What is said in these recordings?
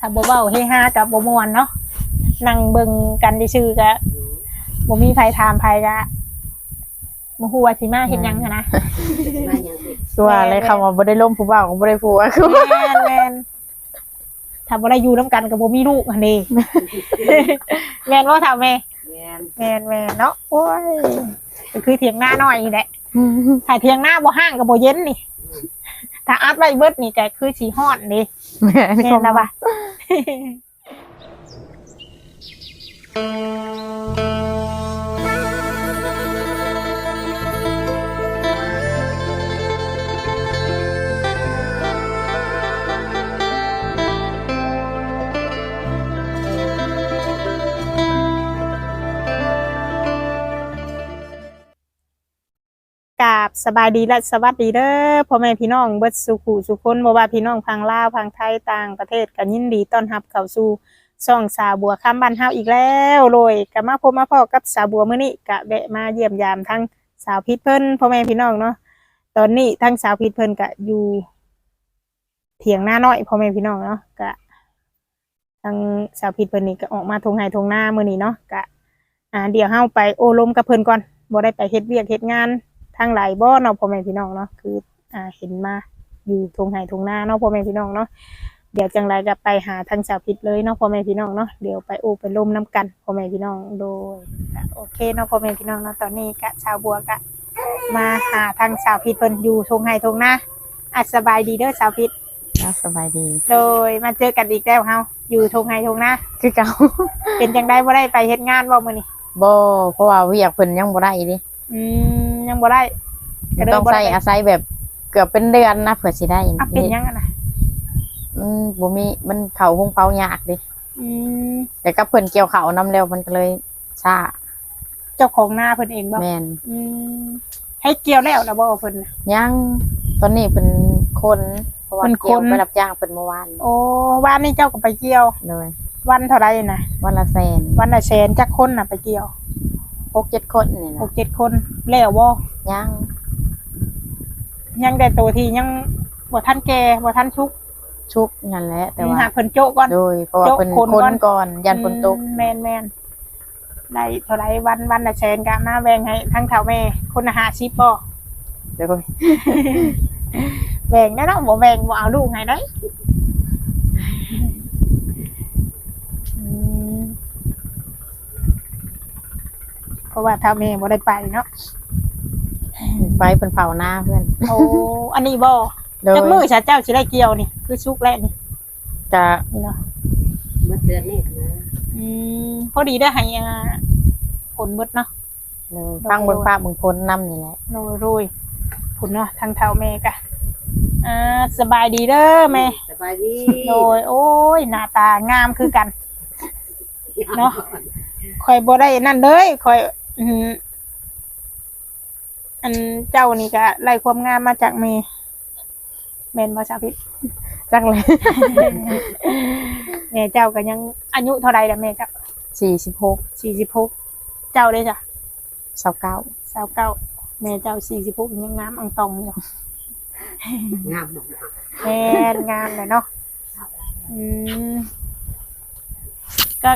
ถ้าบ่เว้าเฮฮากับบ่ม่วนเนาะนั่งเบิ่งกันซื่อๆก็บ่มีไผถามไผก็บ่ฮู้ว่าสิมาเฮ็ดหยังหันนะมาอย่างสิคือว่าอะไรคำว่าบ่ได้ล่มผู้บ่าวก็บ่ได้ผัวคือแม่นแม่นถ้าบ่ได้อยู่นํกันก็บ่มีลูกหั่นเด้ แม่นบ่เฒ่าแม่ แม่นแม่นแม่นเนาะโอ้ยก็คือเถียงหน้าน้อยนี่แหละถ้าเถียงหน้าบ่ห้างก็บ่เย็นนี่ ถ้าอัดไว้เบิดนี่ก็คือสิฮ้อนนี่ แม่นแม่นแล้วป่ะ สบายดีและสวัสดีเด้อพ่อแม่พี่น้องเบิดสุขุสุคนบ่ว่าพี่น้องพังลาวพังไทยต่างประเทศกันยินดีต้อนรับเข้าสู่ช่องสาวบัวคำบ้านเฮาอีกแล้วโดยก็มาพบมาพ่อกับสาวบัวมื้อนี้ก็แวะมาเยี่ยมยามทั้งสาวพิษเพิ่นพ่อแม่พี่น้องเนาะตอนนี้ทั้งสาวพิษเพิ่นก็อยู่เถียงหน้าน้อยพ่อแม่พี่น้องเนาะก็ทั้งสาวพิษเพิ่นนี่ก็ออกมาทงไห้ทงหน้ามื้อนี้เนาะก็อ่าเดี๋ยวเฮาไปโอลมกับเพิ่นก่อนบ่ได้ไปเฮ็ดเวียกเฮ็ดงาน ทางหลายบ่เนาะพ่อแม่พี่น้องเนาะคืออ่าเห็นมาอยู่ทงไห่ทงนาเนาะพ่อแม่พี่น้องเนาะเดี๋ยวจังไรก็ไปหาทางสาวพิษเลยเนาะพ่อแม่พี่น้องเนาะเดี๋ยวไปโอไปร่มน้ำกันพ่อแม่พี่น้องโดยก็โอเคเนาะพ่อแม่พี่น้องเนาะตอนนี้กะชาวบัวกะ มาหาทางสาวพิษเพิ่นอยู่ทงไห่ทงนาอัสบายดีเด้อสาวพิษอะสบายดี โดยมาเจอกันอีกแล้วเฮาอยู่ทงไห่ทงนาคือเก่าเป็นจังไดบ่ได้ไปเฮ็ดงานบ่มื้อนี้บ่เพราะว่าเวียกเพิ่นยังบ่ได้ดิอืม ยังบ่ได้ก็เลยต้องบ่ใช้ได้ไปอาศัยแบบเกือบเป็นเดือนนะเผื่อสิได้อะเป็นยังอะนะอืมบ่มีมันเข้าหงเผายากดิอืมแต่ก็เพิ่นเกี่ยวข้าวนํแล้วมันก็เลยช้าเจ้าของนาเพิ่นเองบ่แม่นอืมให้เกี่ยวแล้วนะบ่เพิ่นน่ะ ยังตอนนี้เพิ่นคนเพราะว่าเพิ่นคน เกี่ยวไปรับจ้างเพิ่นเมื่อวานโอ้วันนี้เจ้าก็ไปเกี่ยว เลยวันเท่าไรนะวันละแสนวันละแสนจักคนน่ะไปเกี่ยว 6 7คนนี่หนะกเจ็ดคนแล้วบ่ยังยังได้ตัวที่ยังบ่ทันแก่บ่ทันชุกชุกนั่นแหละแต่ว่า หาเพิ่นโจ๊ะก่อน โดยเพราะว่าโจ๊ะเพิ่นคนคนก่อน ก่อน ยันฝนตกอืมแม่นแม่นได้เท่าไรวันวันละแสนก็มาแบ่งให้ทั้งเฒ่าแม่ คนละ50บ่เดี๋ยวก็แบ่งได้เนาะบ่แบ่งบ่เอาลูกให้ได้อืมเพ ราะว่าเฒ่าแม่บ่ได้ไปเนาะไปเพิ่นเผาหน้าเพื่อนโอ้อันนี้บ่โดยจักมือชาเจ้าสิได้เกี่ยวนี่คือชุกแล้วนี่จะนี่เนาะเมื่อเดือนนี้นะอืมพอดีได้ให้อ่าผลเบิดเนาะเลยฟังเบิ่งฟ้าเบิ่งพ้นน้ำนี่แหละโรยโรยผลเนาะทางเท้าแม่กะอ่าสบายดีเด้อแม่สบายดีโดยโอ้ยหน้าตางามคือกันเนาะคอยบ่ได้นั่นเลยคอย อืมอันเจ้านี่ก็ไล่ความงามมาจากเมแม่นบ่ชาพิษจักเลยแม่เจ้าก็ยังอายุเท่าไรแล้วแม่เจ้าสี่สิบหกสี่สิบหกเจ้าเลยจ้ะสาวเก้าสาวเก้าแม่เจ้าสี่สิบหกยังงามอังตองอยู่งามมากแม่นงามเลยเนาะอืมก็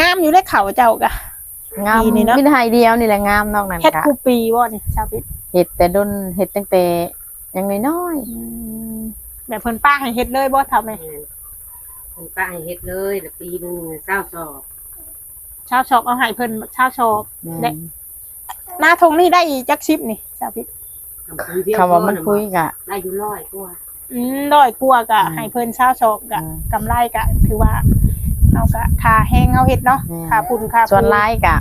งามอยู่ได้เข่าเจ้ากะ งามดีนี่เนาะวิธีเดียวนี่แหละงามนอกนั้นเฮ็ดค่ะคูปีบ่นี่ชาวพิษเห็ดแต่ดนเห็ดตั้งแต่ยังน้อยอืมแบบเพิ่นป้าให้เฮ็ดเลยบ่ทำไหมแม่นคนป้าให้เฮ็ดเลยแล้วปีหนึงเศร้าสอบชาวชอบเอาให้เพิ่นชาวชอบๆได้แม่นหน้าทงนี่ได้อีกจักชิปนี่ชาวพิษทำคุยเดียวคำว่ามันคุยกะ ได้อยู่ร้อยกว่าอืมร้อยกว่ากะอืมให้เพิ่นชาวชอบกะอืม กำไรกะถือว่า เอากะค่าแห้งเอาเฮ็ดเนาะแม่นค่าปุ่นค่าส่วนปูร้ายกะ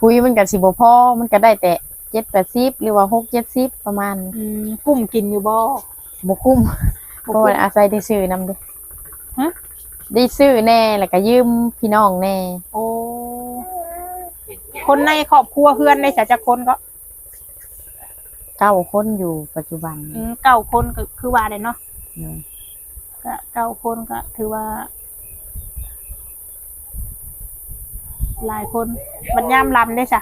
คุยมันกับสิบพอมันก็ได้แต่เจ็ดแปดสิบหรือว่าหกเจ็ดสิบประมาณอืมกุ้มกินอยู่บ่บคุ้มเพบ่ราะกุ้ว่ามอาศัยได้ซื้อนำเด้ฮะ ได้ซื้อแน่แล้วก็ยืมพี่น้องแน่โอ้คนในครอบครัวเพื่อนในสาจักคนก็เก้าคนอยู่ปัจจุบันอืมเก้าคนก็คือว่าได้เนาะเนอะก็เก้าคนก็ถือว่า หลายคนมันย่ามลำได้จ้ะ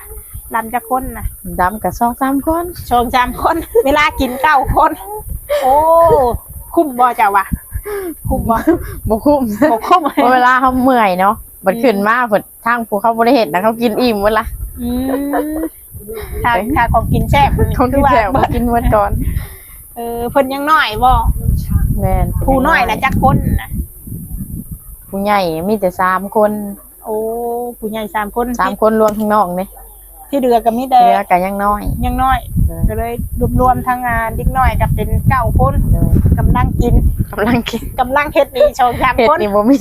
ลำจะคนนะดำกับสองสามคนชงสามคน เวลากินเก้าคน โอ้ คุ้มบ่เจ้าวะคุ้มบ่บ่คุ้มบ่คุ้มเพราะเวลาเขาเมื่อยเนาะบัดขึ้นมาเพิ่นทางผู้เขาบ่ได้เฮ็ดนะเขากินอิ่มหมดละอืมถ้าถ้าของกินแซ่บเขากินว่าแซ่บบ่กินหมดก่อนเออเพิ่นยังน้อยบ่แม่นผู้น้อยน่ะจักคนน่ะผู้ใหญ่มีแต่สามคน โอ้ผู้ใหญ่สามคนสามคนรวมข้างนอกนี่ที่เดือก็มีแต่เหลือก็ยังน้อย ยังน้อยเลยก็เลยรวมๆทั้งงานเด็กน้อยก็เป็นเก้าคนเลยกำลังกินกำลังกินกำลังเฮ็ดนี่ชงสามเฮ็ดคนนี่บ่มี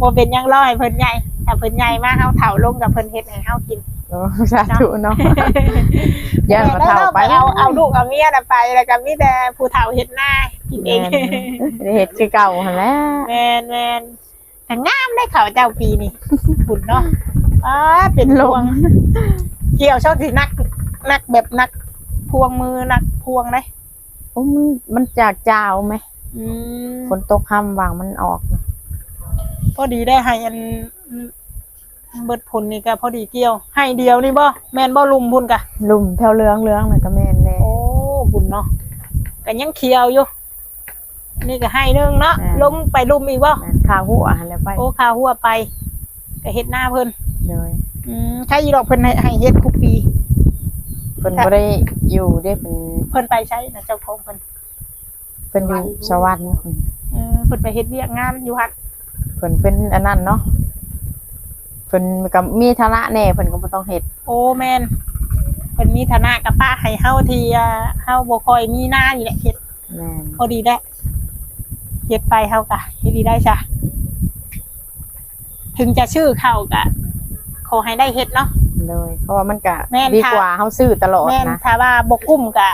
บ่เป็นหยังร้อยเพิ่นใหญ่ถ้าเพิ่นใหญ่มาเฮาเฒ่าลงกับเพิ่นเฮ็ดให้เฮากินโอ้สาธุเนาะย่านมาเฒ่าไปแล้วเอาเอาลูกเอาเมียน่ะไปแล้วก็มีแต่ผู้เฒ่าเฮ็ดหน้ากินเองแม่นได้เฮ็ดคือเก่าหั่นแหละแม่นแม่น แต่งามได้เขาเจ้าปีนี่บุญเนาะอ้าเป็นพวง เกี่ยวชอบสินักนักแบบนักพวงมือนักพวงเลยโอ้มันมันจากจาวไหมอืมฝนตกค่ำวางมันออกนะพอดีได้ให้อันเบิดผลนี่ก็พอดีเกี่ยว ให้เดียวนี่บ่แม่นบ่ลุมพุ่นกะ ลุ่มแถวเรืองเรืองน่ะก็แม่นแน่โอ้บุญเนาะก็ยังเคียวอยู่ นี่ก็ให้หนึงเนาะลงไปลุมอีกบ่แม่นข้าวหัวหั่นแหล้วไปโอ้ข้าวหัวไปก็เฮ็ดหน้าเพิ่นเลยอืมใครอีดอกเพิ่นให้ให้เฮ็ดทุกปี เพิ่นบ่ได้อยู่ได้เป็นเพิ่นไปใช้นะเจ้าของเพิ่นเพิ่นอยู่สวรรค์เออเพิ่นไปเฮ็ดเวียกงานอยู่หั่นเพิ่นเป็นอันนั้นเนาะเพิ่นก็มีฐานะแน่เพิ่นก็บ่ต้องเฮ็ดโอ้แม่นเพิ่นมีฐานะกับป้าให้เฮาที่อ่าเฮาบ่ค่อยมีหน้านี่แหละเฮ็ดแม่นพอดีแหละ เฮ็ดไปเฮากะเฮ็ดดีได้จ้ะถึงจะชื่อเข้ากะขอให้ได้เฮ็ดเนาะ เลย เพราะว่ามันก็แม่นดีค่ะกว่าเฮาซื้อตลอดแม่นนะ ถ้าว่าบ่กุ้มกะ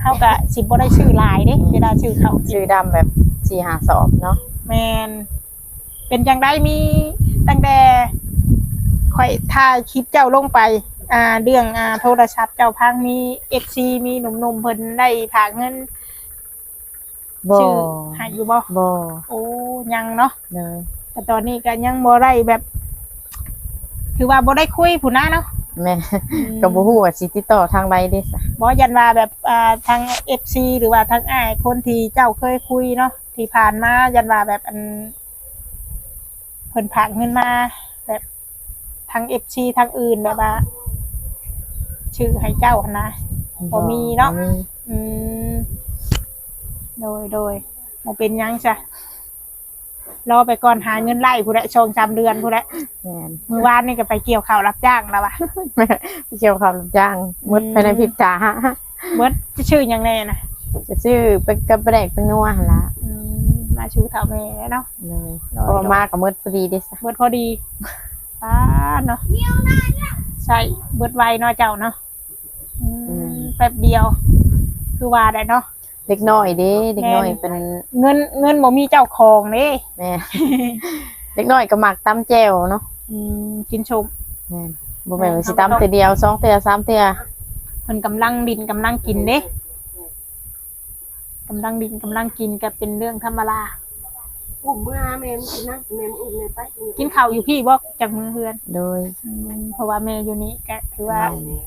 เฮากะสิบ่ได้ชื่อหลายเด้เวลาชื่อเข้าซื้อดำแบบ4-5สอบเนาะแม่นเป็นจังไดมีตั้งแต่ค่อยถ่ายคลิปเจ้าลงไป อ่าเรื่องอ่าโทรศัพท์เจ้าพังมี FC มีหนุ่มๆเพิ่นได้ฝากเงิน บ่ชื่อให้อยู่บ่บ่โอ้ยังเนาะเลยแต่ตอนนี้ก็ยังบ่ได้แบบถือว่าบ่ได้คุยผู้นะเนาะแม่ก็บ่ฮู้ว่าสิติดต่อทางใดเด้ซะบ่ยันว่าแบบอ่าทาง FC หรือว่าทางอ้ายคนที่เจ้าเคยคุยเนาะที่ผ่านมายันว่าแบบอันเพิ่นฝากเงินมา แบบทาง FC ทางอื่นแบบว่าชื่อให้เจ้าหั่นนะบ่มีเนาะบ่มีอืม โดยโดยบ่เป็นหยังจ้ะรอไปก่อนหาเงินไล่ผู้ใดชงสามเดือนผู้ใดแม่นมือวานนี่ก็ไปเกี่ยวข้าวรับจ้างแล้วว่ะแม่พี่เกี่ยวกับรับจ้างหมดอืมภายในพริบตาเบิดจะชื่อหยังแน่นะจะซื้อเป็นกระแปรกเป็นนัวหั่นล่ะอืมมาชูเท่าแม่เนาะเลยโดเพราะว่ามาก็หมดพอดีเด้ซะเบิดพอดีป้าดเนาะใช่เบิดไวเนาะเจ้าเนาะอืมแป๊บเดียว คือว่าได้เนาะ เด็กน้อยเด้เด็กน้อยแม่นเป็นเงินเงินบ่มีเจ้าของเด้แม่เด็กน้อยก็มักตำแจ่วเนาะอืมกินชมแม่นบ่แม่นว่าสิตำแต่เดียวสองเทื่อสามเทื่อเพิ่นกำลังดินกำลังกินเด้กำลังดินกำลังกินก็เป็นเรื่องธรรมดา อุ้มเมื่อแม่มันกินนะแม่มันอุ้มเลยไปกินข้าวอยู่พี่บ่จากมือเฮือนโดยอืมเพราะว่าแม่อยู่นี่ก็ถือว่า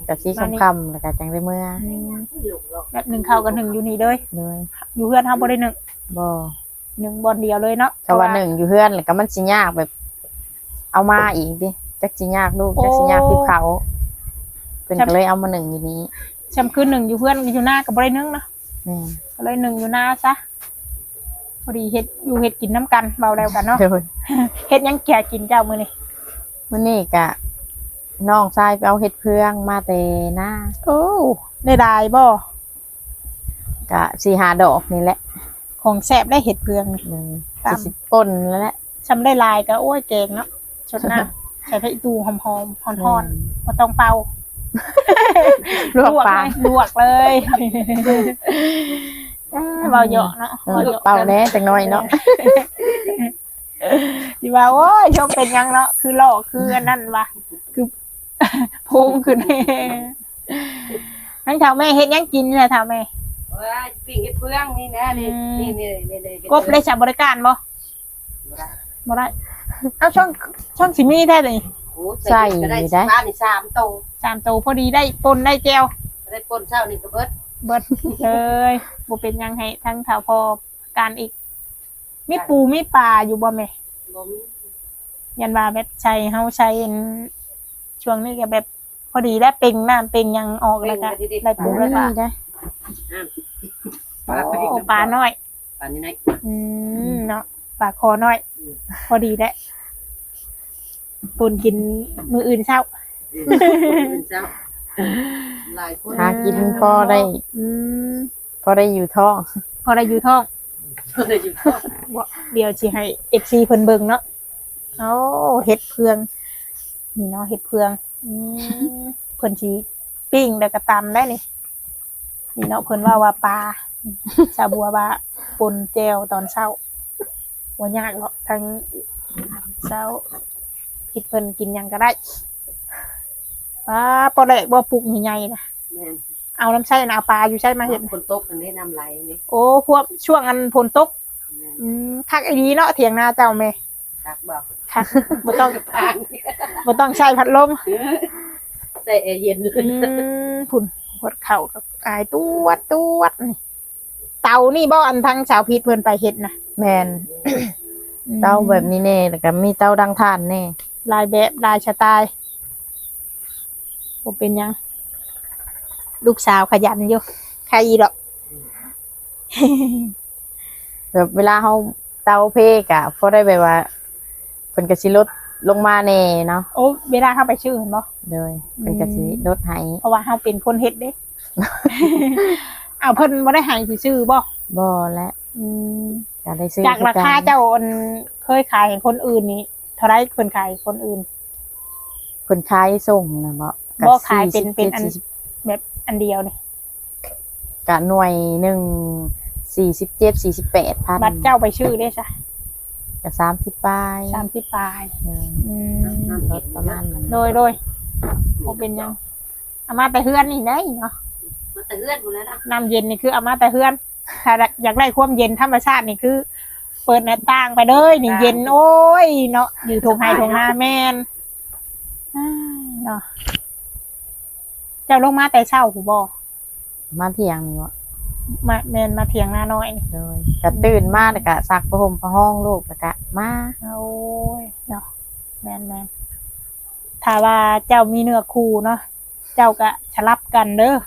ก็สิค่ำๆแล้วก็จังได้เมื่ออืมหลงหรอกแบบหนึ่งข้าวกับหนึ่งอยู่นี่เลยโดยอยู่เฮือนเฮาบ่ได้หนึ่งบ่หนึ่งบอลเดียวเลยเนาะก็ว่าหนึ่งอยู่เฮือนแล้วก็มันสิยากแบบ เอามาอีกดิจักสิยากลูกจักสิยากที่เขาเพิ่นก็เลยเอามาหนึ่งอยู่นี้จำคือหนึ่งอยู่เพื่อนอยู่หน้ากับบ่ได้หนึ่งเนาะแม่นก็เลยหนึ่งอยู่หน้าซะ พอดีเฮ็ดอยู่เฮ็ดกินน้ำกันเบาแล้วกันเนาะ โดยเฮ็ดหยังแก่กินเจ้ามื้อนี้มื้อนี้ก็น้องชายไปเอาเห็ดเพื่องมาแต่หน้าโอ้ได้ได้บ่ก็สี่หาดอกนี่แหละของแซ่บได้เห็ดเพืองนี่เลยตาม สิป่นแล้วแหละซำได้ลายก็โอ้ยเก่งเนาะชดหน้าใส่ไผ่ตูหอมๆฮ้อนๆบ่ต้องเป่าลวกปลาเลยลวกเลย เอ้ยเบาเหยาะเนาะเออเป่าแหน่จังน้อยเนาะสิว่าโอ้ยชมเป็นหยังเนาะคือหลอกคืออันนั่นวะคือพุงขึ้นนั่นเท่าแม่เฮ็ดหยังกินเนี่ยเท่าแม่ว่าปิ้งให้เพื่องนี่นะนี่นี่นี่นี่นี่กบได้ใช้บริการบ่บ่ได้เอาช่องช่องสิมีได้เลยใส่ได้บ้านนี่สามโตสามตัวพอดีได้ปนได้แก้วได้ปนเช้านี่ก็เบิดเบิดเลย บ่เป็นหยังให้ทั้งเท่าพอการอีก มีปูมีปลาอยู่บ่แม่ บ่มียันว่าแบบใช้เฮาใช้อันช่วงนี้ก็แบบพอดีแล้วเป่งน้ำเป่งหยังออกแล้วก็ได้ปูบ่แล้วมีก็ได้ปลาโอ้ปลาน้อย ปลานี่ไหนอืมเนาะปลาคอน้อย พอดีแล้วปูนกินมืออื่นเช้า เจ้าหลายคน หากินพอได้ อืม พอได้อยู่ท้องพอได้อยู่ท้องได้อยู่บ่เดี๋ยวสิให้ FC เพิ่นเบิ่งเนาะเอ้าเห็ดเพืองนี่เนาะเห็ดเพืองอืมเพิ่นสิปิ้งแล้วก็ตำได้นี่นี่เนาะเพิ่นว่าว่าปลาชาบัวว่าปนแจวตอนเช้าบ่ยากหรอกทั้งเช้าคิดเพิ่นกินหยังก็ได้ปลาปลาแหลกบ่ปลูกใหญ่ๆนะแม่น เอาน้ำใช้นะเอาปลาอยู่ใช่มาเห็นคนตกอันนี้น้ำไหลนี่โอ้พวกช่วงอันฝนตกแม่นอืมคักไอ้ดีเนาะเถียงนาเจ้าแม่ตักบ่คักบ่ต้องทางบ่ต้องใช้พัดลมใส่แอร์เย็นอืมพุ่นหดเข่ากับอายตวดตวดนี่เตานี่บ่อันทั้งสาวพีทเพิ่นไปเฮ็ดนะแม่นเต้าแบบนี้แน่แล้วก็มีเต้าดังทานแน่ลายแบบลายสไตล์บ่เป็นหยัง ลูกสาวขยันอยู่ใครอีดอกแบบเวลาเฮาเต้าเพกอะพอได้แบบว่าเพิ่นก็สิลดลงมาแน่เนาะโอ้เวลาเข้าไปชื่อเห็นบ่โดยเพิ่นก็สิลดให้เพราะว่าเฮาเป็นคนเฮ็ดเด้เอาเพิ่นบ่ได้ให้ซื่อๆบ่บ่และอืมก็ได้ซื้อจากราคาเจ้าอันเคยขายให้คนอื่นนี่เท่าไรเพิ่นขายให้คนอื่นเพิ่นขายส่งนะบ่บ่ขายเป็นเป็นอัน47แบบ อันเดียวนี่กะหน่วยหนึ่งสี่สิบเจ็ดสี่สิบแปดพันบัตรเจ้าไปชื่อได้จ้ะกับสามสิบปลายสามสิบปลายเอออืมลดประมาณนั้นโดยโดยบ่เป็นหยังเอามาแต่เฮือนนี่ได้เนาะมันตะเอื้อนกูแล้วนะน้ำเย็นนี่คือเอามาแต่เฮือนถ้าอยากได้ความเย็นธรรมชาตินี่คือ เปิดหน้าต่างไปเลยนี่เย็นโอ้ยเนาะอยู่ทงไฮทงนาแม่นอ้ายเนาะ เจ้าลงมาแต่เช้ากูบ่มาเที่ยงนี่วะมาแม่นมาเถียงนาน้อยนี่โดยกะตื่นมาแล้วกะซักผ้าห่มผ้าห้องลูกแล้วกะมาโอ้ยเนาะแม่นแม่นถ้าว่าเจ้ามีเนื้อคู่เนาะเจ้าก็ฉลับกันเด้อ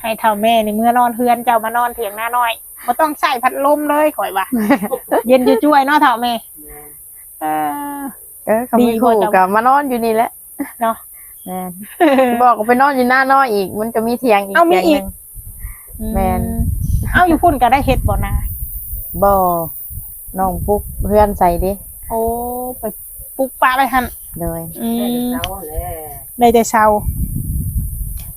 ให้เท่าแม่ในเมื่อนอนเฮือนเจ้ามานอนเถียงนาน้อยบ่ต้องใส่พัดลมเลยข่อยว่าเย็นจะช่วยๆเนาะเท่าแม่แม่นเออเออเขาดีไม่กว่าคู่จะกับมานอนอยู่นี่แหละเนาะ แม่นบอกว่าไปนอนอยู่หน้าน้อยอีก มันก็มีเที่ยงอีกเอามีเที่ยงอีกหนึ่งแม่นเอ้าอยู่พุ่นก็ได้เฮ็ดบ่นาบ่น้องปุ๊กเพื่อนใส่ดิโอ้ไปปลุกปลาไปหั่นโดยอืได้แต่มเช้าแล้วได้แต่เช้า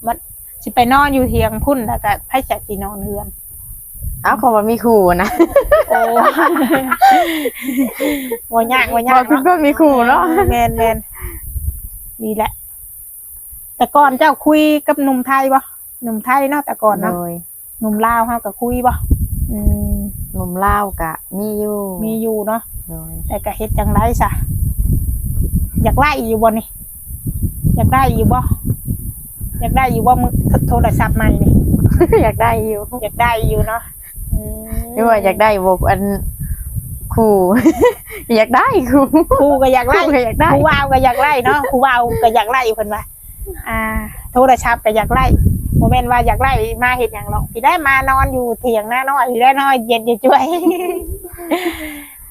มันสิไปนอนอยู่เทียงพุ่นแล้วก็ไผจักสินอนเฮือนเอ้าเขาว่ามีคู่นะโอ้บ่ยากบ่ยาบอกกคุณเนาะก็มีคู่เนาะแม่นแม่นนี่แหละ แต่ก่อนเจ้าคุยกับหนุ่มไทยบ่หนุ่มไทยเนาะแต่ก่อนเนาะโดยหนุ่มลาวเฮาก็คุยบ่อืมหนุ่มลาวกะมีอยู่มีอยู่เนาะโดยแต่ก็เฮ็ดจังไดซะอยากไล่อยู่บ่นี่อยากได้อยู่บ่อยากได้อยู่บ่มึงโทรศัพท์ใหม่นี่ อยากได้อยู่อยากได้อยู่เนาะอืมไม่ว่าอยากได้บอกอันคู่ อยากได้คู่ ครูก็อยากไล่คู่ก็อยากได้ ครูวาวก็อยากไล่เนาะครูวาวก็อยากไล่เพิ่นว่า อ่า โทรศัพท์ก็อยากไล่โมเมนต์ว่าอยากไล่มาเฮ็ดหยังหรอกพี่ได้มานอนอยู่เถียงหน้าน้อยพี่ได้น้อยเย็นอยู่ช่วย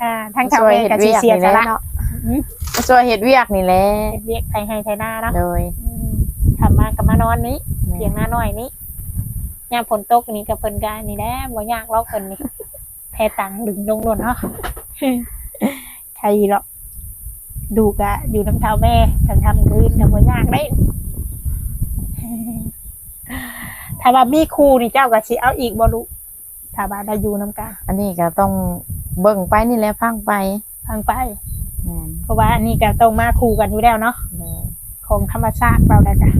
อ่าทั้งชาวช่วยแม่เห็ดก็สิเวียกเสียนี่สแหละละเนาะอืมช่วยเห็ดเวียกนี่แหละเฮ็ดเวียกไทยให้ไทยหน้าเนาะโดยอืมทำมากับมานอนนี้เถียงหน้าน้อยนี้ยามฝนตกนี่กับเพิ่นกานี่แหละบ่ยากหรอกเพิ่นนี่แพ้ตังค์ดึงลงโลดเนาะใครหรอกดูกะอยู่น้ำเท้าแม่ทางทำคืนกับบ่ยากได้ ถ้าว่ามีครูนี่เจ้าก็สิเอาอีกบ่ลูกถ้าว่าได้อยู่น้ำกันอันนี้ก็ต้องเบิ่งไปนี่แหละฟังไปฟังไปแม่นเพราะว่าอันนี้ก็ต้องมาคู่กันอยู่แล้วเนาะโดยของธรรมชาติเราได้กะ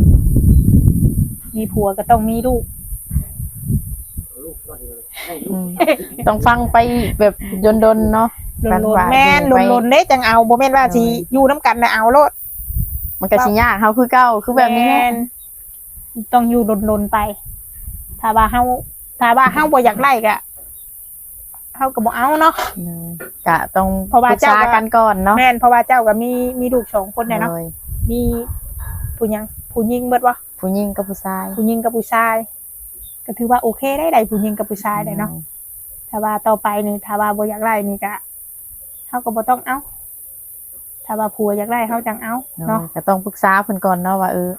มีผัวก็ต้องมีลูก ลูกก่อนเลยได้ลูอืกมต้องฟังไปแบบดนๆเนาะหการล่นว่าๆแม่นอยู่ไปหล่นๆเด้จังเอาบ่แม่นว่าสิเออออยู่น้ำกันน่ะเอาโลดมันก็สิยากเฮาคือเก่าคือแบบนี้แหละ ม่น ต้องอยู่หล่นๆไป ถ้าว่าเฮาถ้าว่าเฮาบ่อยากไล่ก็เฮาก็บ่เอาเนาะเลยกะต้องเพราะว่าปรึกเจ้าษาก็กันก่อนเนาะแม่นเพราะว่าเจ้าก็มีมีลูกสองคนเนี่ยเนาะเลยมีผู้หยังผู้หญิงเบิดวะผู้หญิงกับผู้ชายผู้หญิงกับผู้ชาย ก็ถือว่าโอเคได้ได้ผู้หญิงกับผู้ชายได้เนาะถ้าว่าต่อไปนี่ถ้าว่าบ่อยากได้นี่ก็เฮาก็บ่ต้องเอาถ้าว่าผัวอยากได้เฮาจังเอาเลยเนาะก็ต้องปรึกษาเพิ่นก่อนเนาะว่าเออ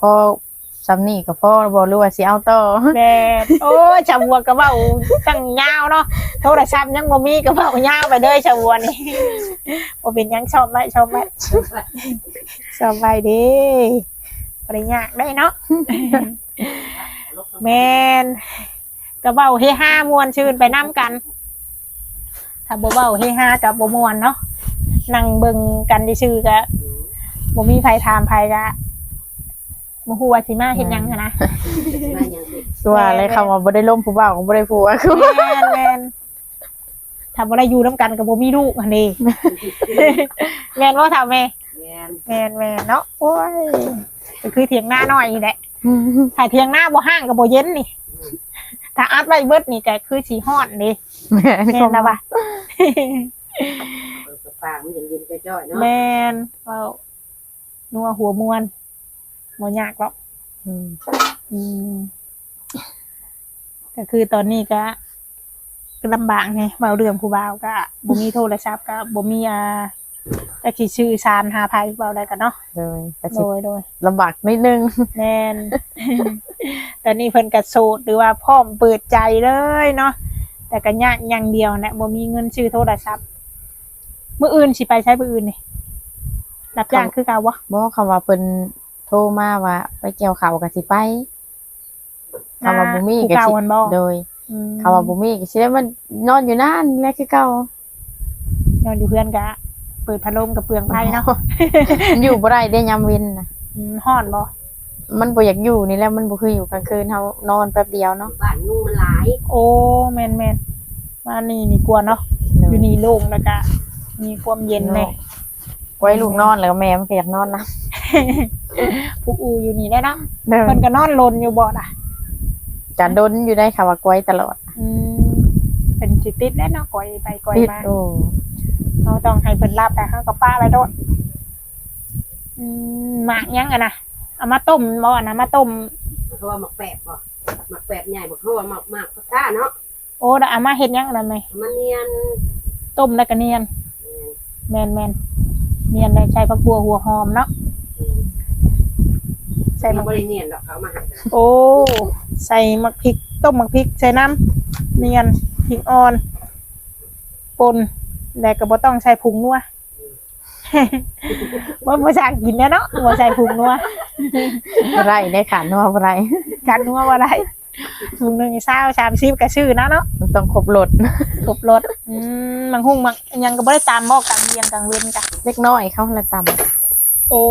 พอ ซำนี่กับพ่อบ่รู้ว่าสิเอาต่อแม่นโอ้ยชาวบัวก็เว้าตั้งยาวเนาะโทรศัพท์ยังบ่มีก็เว้ายาวไปเด้อชาวบัวนี่บ่เป็นหยังชอบไว้ชอบไว้สบายดีปริญญากได้เนาะแมนกระเบ้าเฮฮามวนชื่นไปน้ำกัน ถ้าบ่เบ้าเฮฮากับบ่มวนเนาะนั่งเบิ่งกันซื่อๆกะบ่มีไผถามไผกะ บ่ฮู้ว่าสิมาเฮ็ดหยังหั้นนะมาอย่างนี้คือว่าอะไรคำว่าบ่ได้ล่มผู้บ่าวก็บ่ได้ผัวคือแม่นแม่นถ้าบ่ได้อยู่นํกันก็บ่มีลูกหั่นนี่แม่นบ่ถามแม่แม่นแม่นแม่นเนาะโอ้ยก็คือเถียงหน้าน้อยนี่แหละถ้าเทียงหน้าบ่ห้างกับบ่เย็นนี่ ถ้าอัดไว้เบิดนี่ก็คือสีฮ้อนนี่แม่นแม่นนะวะเปิดกระปางมันยังเย็นจ้อยๆเนาะแม่นเว้านัวหัวมวน บ่ยากหรอกอืมอืมก็คือตอนนี้ก็ก็ลำบากไงเว้าเรื่องผู้บ่าวก็บ่มีโทรศัพท์ก็บ่มีอ่าจะคิดชื่อสารหาภัยเว้าได้กันเนาะเลยก็โดสิยโดยลำบากนิดนึงแม่น ตอนนี้เพิ่นก็โสดหรือว่าพร้อมเปิดใจเลยเนาะแต่ก็ยากอย่างเดียวนะบ่มีเงินซื้อโทรศัพท์มื้ออื่นสิไปใช้มื้ออื่นนี่รับจ้างคือเก่าวะบ่คำว่าเพิ่นโท รมาว่าไปเกี่ยวข้าวก็สิไปคำว่าบ่มีผู้ก็เก่าสิมันบ่ โดยอืมคำว่าบ่มีก็สิได้มันนอนอยู่นานแหล้วคือเก่านอนอยู่เพื่อนกะ เปิดพัดลมกับเปลืองไฟเนาะอยู่บ่ได้ได้ยามเว้นน่ะอืมฮ้อนบ่มันบ่อยากอยู่นี่แหละมันบ่คืออยู่กลางคืนเฮานอนแป๊บเดียวเนาะบ้านนุ่งมันหลายโอ้แม่นแม่นมานี่นี่กลัวเนาะอยู่นี่โล่งแล้วก็มีความเย็นแน่ ไว้ลูกนอนแล้วแม่มันก็อยากนอนนะผู้อูอยู่นี่ได้เนาะเด้อเพิ่นก็นอนลนอยู่บ่ล่ะจะดนอยู่ได้ค่ะว่ากล้วยตลอดอืมเป็นสิติดแล้วเนาะก่อยไปก่อยติดมาโอ้เราต้องให้เพิ่นรับแต่เฮาก็ป้าไปโดดอืมหมากยังอะนะเอามาต้มบ่อะนะมาต้ม เพราะว่าหมักแปบบ่หมักแปบใหญ่บ่เพราะว่าหมักมากพักท่าเนาะโอ้แล้วเอามาเฮ็ดยังอะนะแม่มันเนียนต้มแล้วก็เนียนแม่นแม่น เนียนได้ใช้ผักบัวหัวหอมเนาะใส่ใส่หมัมันกบ่ได้เนียนดอกเขามาให้โอ้ใส่หมักพริกต้มหมักพริกใส่น้ำเนียนพริกอ่อนปนแล้วก็บ่ต้องใส่ผงนัวบ่บ่สั่งกินแน่เนาะบ่ใส่ผงนัวบ่ไรได้ขาดนัวบ่ไร กันนัวบ่ได้ถุงหนึงเศร้าสามสิบก็ซื้อนะเนาะมัน ต้องครบรสครบรถอืมมังหุ่งมังยังก็บ่ได้ตามบ่กลางเวียงกลางเว้นกะเล็กน้อยเขาละตำโอ้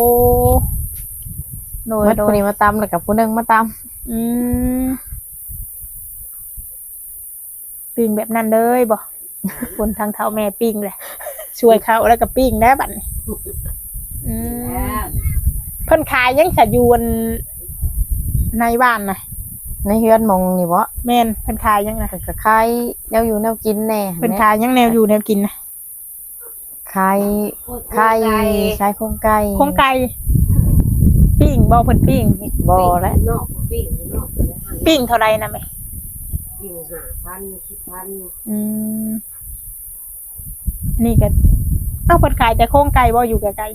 โดยเมื่อโดคนยนี้มาตำแล้วกับผู้หนึงมาตอืมปิ้งแบบนั้นเลยบ่ คนทางเท้าแม่ปิ้งเลยช่วยเขาแล้วก็ปิ้งได้บัดนี้อืมแล้วเพิ่นขายยังขะยวนในบ้านน่ะำ ในเฮือนหมองนี่บ่แม่นเพิ่นขายยังน่ะเพิ่นก็ขายแนวอยู่แนวกินแน่เพิ่นขายยังแนวอยู่แนวกินน่ะขายไข่ขายโครงไก่โครงไก่ปิ้งบ่เพิ่นปิ้งบ่และนอกปิ้งนอกเลยหั่นปิ้งเท่าไรนะแม่ปิ้งห้าพันสิบพันอืมนี่ก็เอ้าเพิ่นขายแต่โครงไก่บ่อยู่ไกล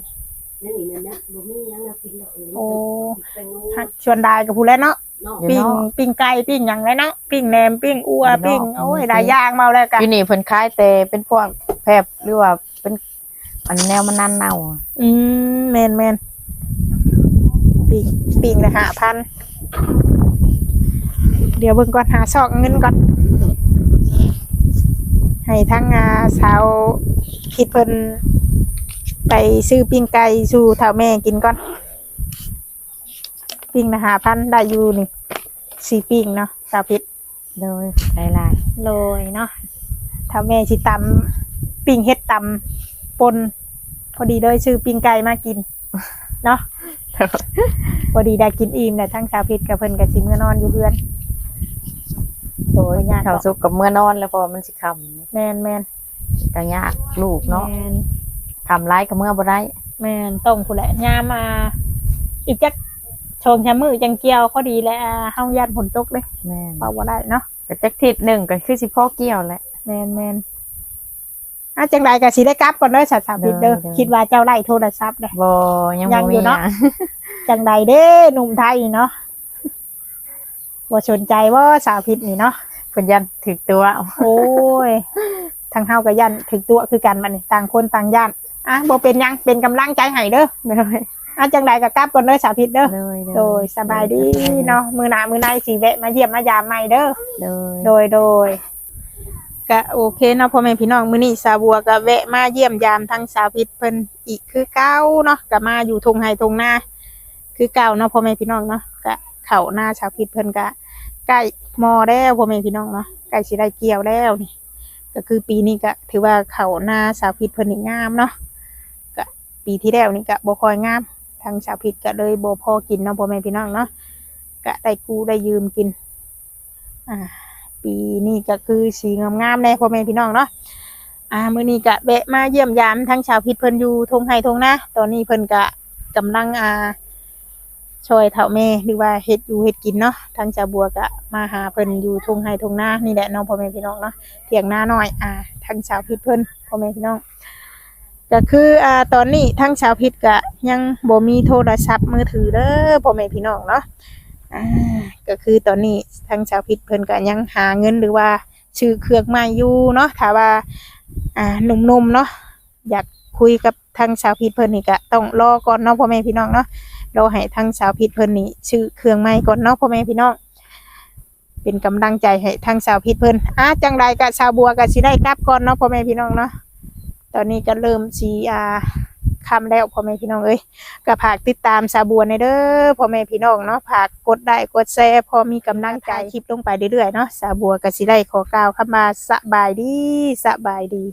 นั่นนี่นั่นนะบ่มีหยังน่ากินดอกโอ้เป็นงูๆฮักชวนได้กับผู้แล้วเนาะนอก ปิ้งปิ้งไก่ปิ้งหยังแล้วเนาะปิ้งแหนมปิ้งอัวปิ้งโอ้ยหลายอย่างมาแล้วกันอยู่นี่เพิ่นขายแต่เป็นพวกแพบหรือว่าเป็นอันแนวมันนานเน่าอะอืมแมนแมนปิ้งปิ้งละห้าพันเดี๋ยวเบิ่งก่อนหาซอกเงินก่อนให้ทั้งอาสาวคิดเพิ่นไปซื้อปิ้งไก่สู่เท่าแม่กินก่อน ปิ้งละห้าพันได้อยู่นี่สี่ปิ้งเนาะสาวพิษโดยหลายโรยเนาะถ้าแม่สิตำปิ้งเฮ็ดตำปน พอดีเลยซื้อปิ้งไก่มากิน เนาะพอดีได้กินอิ่มแหละทั้งสาวพิษกับเพิ่นกับสิเมื่อนอนอยู่เพื่อนๆโดยบ่ยากหรอกข้าวสุกกับเมื่อนอนแล้วเพอมันสิค่ำแม่นแม่นก็ยากลูกเนาะแม่นทำไรก็เมื่อบ่ได้แม่นต้องผู้นแหละยามมา อีกจัก ชงชะมือจังเกี่ยวพอดีแล้วเฮาย่านฝนตกเลยแม่นเป่าบ่ได้เนาะก็จักทิศหนึ่งก็คือสิพ่อเกี่ยวแหละ แม่นแม่นอาจังไรก็สิได้กลับก่อนเด้อสาวสาวพิดเด้อเด้อ คิดว่าเจ้าไล่โทรศัพท์เด้บ่ยังยับ่งอยู่มีหเนาะยังจังใดเด้หนุ่มไทยเนาะบ่สนใจว่าสาวพิษนี่เนาะ เพิ่นยันถึกตัวโอ้ย ทางเฮากับยันถึงตัวคือกันบัดนี้ต่างคนต่างย่าน อะบ่เป็นหยังเป็นกำลังใจให้เด้อเลย อะจังใดก็กลับก่อนเด้อสาวพิษเด้อเลยโดยสบายดีเนาะมื้อหน้ามื้อในสิแวะมาเยี่ยมมายามใหม่เด้อเลยโดยโดยก็โอเคเนาะพ่อแม่พี่น้องมื้อนี้สาวบัวก็แวะมาเยี่ยมยามทั้งสาวพิษเพิ่นอีกคือเก่าเนาะก็มาอยู่ทงไห้ทงนาคือเก่าเนาะพ่อแม่พี่น้องเนาะก็เข้าหน้าสาวพิษเพิ่นก็ใกล้มอแล้วพ่อแม่พี่น้องเนาะใกล้สิได้เกี่ยวแล้วนี่ ก็คือปีนี้ก็ถือว่าเข้าหน้าสาวพิษเพิ่นนี่งามเนาะก็ปีที่แล้วนี่ก็บ่ค่อยงาม ทางสาวพิษก็เลยบ่พอกินเนาะพ่อแม่พี่น้องเนาะก็ได้กู้ได้ยืมกิน อ่า ปีนี้ก็คือสีงามๆแน่พ่อแม่พี่น้องเนาะอ่ามื้อนี้ก็แวะมาเยี่ยมยามทั้งชาวพิษเพิ่นอยู่ทงไห้ทงนาตอนนี้เพิ่นก็กำลังอ่าช่วยเฒ่าแม่หรือว่าเฮ็ดอยู่เฮ็ดกินเนาะทางชาวบัวก็มาหาเพิ่นอยู่ทงไห้ทงนานี่แหละน้องพ่อแม่พี่น้องเนาะเถียงหน้าน้อย อ่าทางชาวพิษเพิ่นพ่อแม่พี่น้อง ก็คืออ่าตอนนี้ทั้งชาวพิษก็ยังบ่มีโทรศัพท์มือถือเด้อพ่อแม่พี่น้องเนาะอ่าก็คือตอนนี้ทางชาวพิษเพิ่นก็ยังหาเงินหรือว่าชื่อเครื่องใหม่อยู่เนาะถ้าว่าอ่าหนุ่มๆเนาะอยากคุยกับทางชาวพิษเพิ่นนี่ก็ต้องรอก่อนเนาะพ่อแม่พี่น้องเนาะรอให้ทางชาวพิษเพิ่นนี่ชื่อเครื่องใหม่ก่อนเนาะพ่อแม่พี่น้องเป็นกำลังใจให้ทางชาวพิษเพิ่นอะจังใดก็ชาวบัวก็สิได้กลับก่อนเนาะพ่อแม่พี่น้องเนาะ ตอนนี้ก็เริ่มสีอาคำแล้วพ่อแม่พี่น้องเอ้ยก็ผากติดตามสาบัวในเด้อพ่อแม่พี่น้องเนาะผากกดได้กดแชร์พอมีกำลังใจคลิปลงไปเรื่อยๆเนาะสาบัวก็สิได้ขอกล่าวคำว่าสบายดีสบายดี